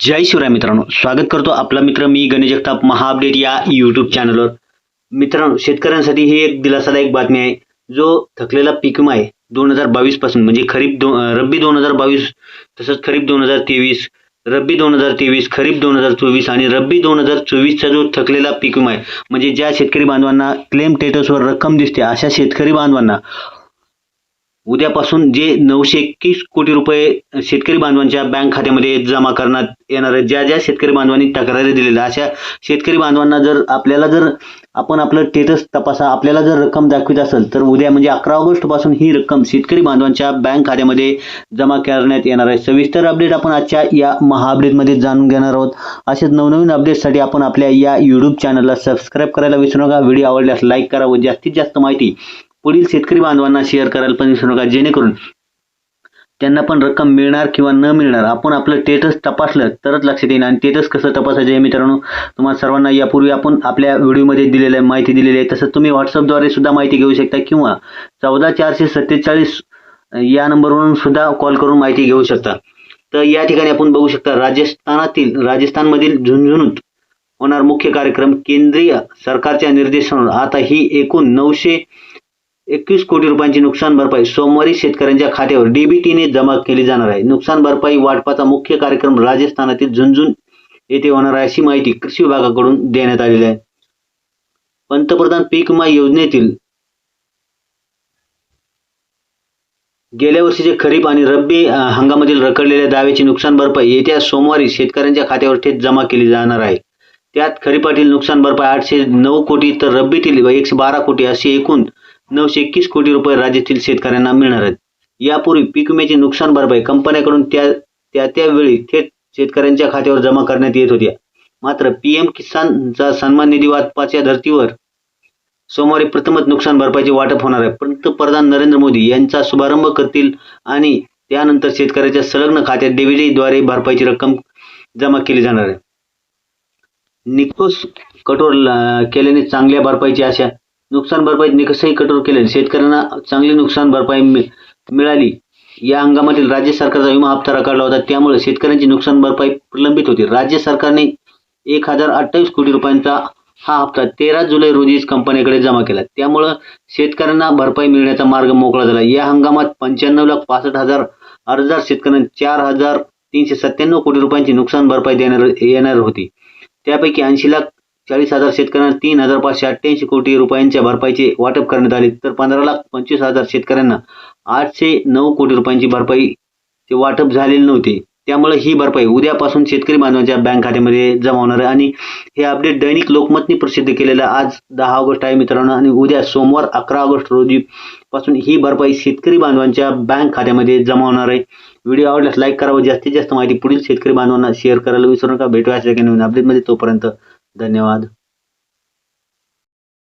जय शिवराय मित्रांनो. स्वागत करतो आपला मित्र मी गणेश जगताप. महाअपडेट या यूट्यूब चॅनलवर मित्रांनो शेतकऱ्यांसाठी ही एक दिलासादायक बातमी आहे. जो थकलेला पीक विमा आहे दोन हजार बावीसपासून. म्हणजे खरीप दो रब्बी दोन हजार बावीस तसंच खरीप दोन हजार तेवीस रब्बी दोन हजार तेवीस खरीप दोन हजार चोवीस आणि रब्बी दोन हजार चोवीसचा जो थकलेला पीक विमा आहे. म्हणजे ज्या शेतकरी बांधवांना क्लेम स्टेटसवर रक्कम दिसते अशा शेतकरी बांधवांना उद्यापासून जे नऊशे एकवीस कोटी रुपये शेतकरी बांधवांच्या बँक खात्यामध्ये जमा करण्यात येणार आहे ज्या ज्या शेतकरी बांधवांनी तक्रारी दिलेल्या अशा शेतकरी बांधवांना जर आपल्याला जर आपण आपलं स्टेटस तपासा आपल्याला जर रक्कम दाखवित असेल तर उद्या म्हणजे अकरा ऑगस्टपासून ही रक्कम शेतकरी बांधवांच्या बँक खात्यामध्ये जमा करण्यात येणार आहे. सविस्तर अपडेट आपण आजच्या या महाअपडेटमध्ये जाणून घेणार आहोत. असेच नवनवीन अपडेटसाठी आपण आपल्या या यूट्यूब चॅनलला सबस्क्राईब करायला विसरू नका. व्हिडिओ आवडल्यास लाईक करा व जास्तीत जास्त माहिती पुढील शेतकरी बांधवांना शेअर करायला पण विसरू नका जेणेकरून त्यांना पण रक्कम मिळणार किंवा न मिळणार. आपण आपलं स्टेटस तपासलं तरच लक्षात येईल. आणि स्टेटस कसं तपासायचं हे मित्रांनो तुम्हाला सर्वांना यापूर्वी आपण आपल्या व्हिडिओमध्ये दिलेल्या माहिती दिलेली आहे. तसंच तुम्ही व्हॉट्सअपद्वारे सुद्धा माहिती घेऊ शकता किंवा चौदा चारशे सत्तेचाळीस या नंबरवरून सुद्धा कॉल करून माहिती घेऊ शकता. तर या ठिकाणी आपण बघू शकता राजस्थानातील राजस्थानमधील झुंझुणूत होणार मुख्य कार्यक्रम केंद्रीय सरकारच्या निर्देशानुसार. आता ही एकूण नऊशे एकवीस कोटी रुपयांची नुकसान भरपाई सोमवारी शेतकऱ्यांच्या खात्यावर डीबीटीने जमा केली जाणार आहे. नुकसान भरपाई वाटपाचा मुख्य कार्यक्रम राजस्थानातील झुंझुन येथे होणार आहे अशी माहिती कृषी विभागाकडून देण्यात आलेली आहे. पंतप्रधान पीक विमा योजनेतील गेल्या वर्षीचे खरीप आणि रब्बी हंगामातील रखडलेल्या दाव्याची नुकसान भरपाई येत्या सोमवारी शेतकऱ्यांच्या खात्यावर थेट जमा केली जाणार आहे. त्यात खरीपातील नुकसान भरपाई आठशे नऊ कोटी तर रब्बीतील एकशे बारा कोटी असे एकूण नऊशे एकवीस कोटी रुपये राज्यातील शेतकऱ्यांना मिळणार आहेत. यापूर्वी पीक विम्याची नुकसान भरपाई कंपन्याकडून त्या त्या त्यावेळी थेट शेतकऱ्यांच्या खात्यावर जमा करण्यात येत होत्या मात्र पीएम किसानचा सन्मान निधी वाटपाच्या धर्तीवर सोमवारी प्रथमच नुकसान भरपाईचे वाटप होणार आहे. पंतप्रधान नरेंद्र मोदी यांचा शुभारंभ करतील आणि त्यानंतर शेतकऱ्याच्या संलग्न खात्यात डेव्हिडीद्वारे भरपाईची रक्कम जमा केली जाणार आहे. निकोस कठोर केल्याने चांगल्या भरपाईची आशा नुकसान भरपाई निकषही कठोर केले. शेतकऱ्यांना चांगली नुकसान भरपाई मिळाली. या हंगामातील राज्य सरकारचा विमा हप्ता रखडला होता. त्यामुळे शेतकऱ्यांची नुकसान भरपाई प्रलंबित होती. राज्य सरकारने एक हजार अठ्ठावीस कोटी रुपयांचा हा हप्ता तेरा जुलै रोजीच कंपनीकडे जमा केला. त्यामुळं शेतकऱ्यांना भरपाई मिळण्याचा मार्ग मोकळा झाला. या हंगामात पंच्याण्णव लाख पासष्ट हजार अर्जदार शेतकऱ्यांना चार हजार तीनशे सत्त्याण्णव कोटी रुपयांची नुकसान भरपाई देणार येणार होती. त्यापैकी ऐंशी लाख चाळीस हजार शेतकऱ्यांना तीन हजार पाचशे अठ्ठ्याऐंशी कोटी रुपयांच्या भरपाईचे वाटप करण्यात आले. तर पंधरा लाख पंचवीस हजार शेतकऱ्यांना आठशे नऊ कोटी रुपयांची भरपाईचे वाटप झालेले नव्हते. त्यामुळे ही भरपाई उद्यापासून शेतकरी बांधवांच्या बँक खात्यामध्ये जमा होणार आहे. आणि हे अपडेट दैनिक लोकमतने प्रसिद्ध केलेलं आज दहा ऑगस्ट आहे मित्रांनो. आणि उद्या सोमवार अकरा ऑगस्ट रोजी पासून ही भरपाई शेतकरी बांधवांच्या बँक खात्यामध्ये जमा होणार आहे. व्हिडिओ आवडल्यास लाईक करा व जास्तीत जास्त माहिती पुढील शेतकरी बांधवांना शेअर करायला विसरू नका. भेटूया अशा नवीन अपडेटमध्ये. तोपर्यंत धन्यवाद.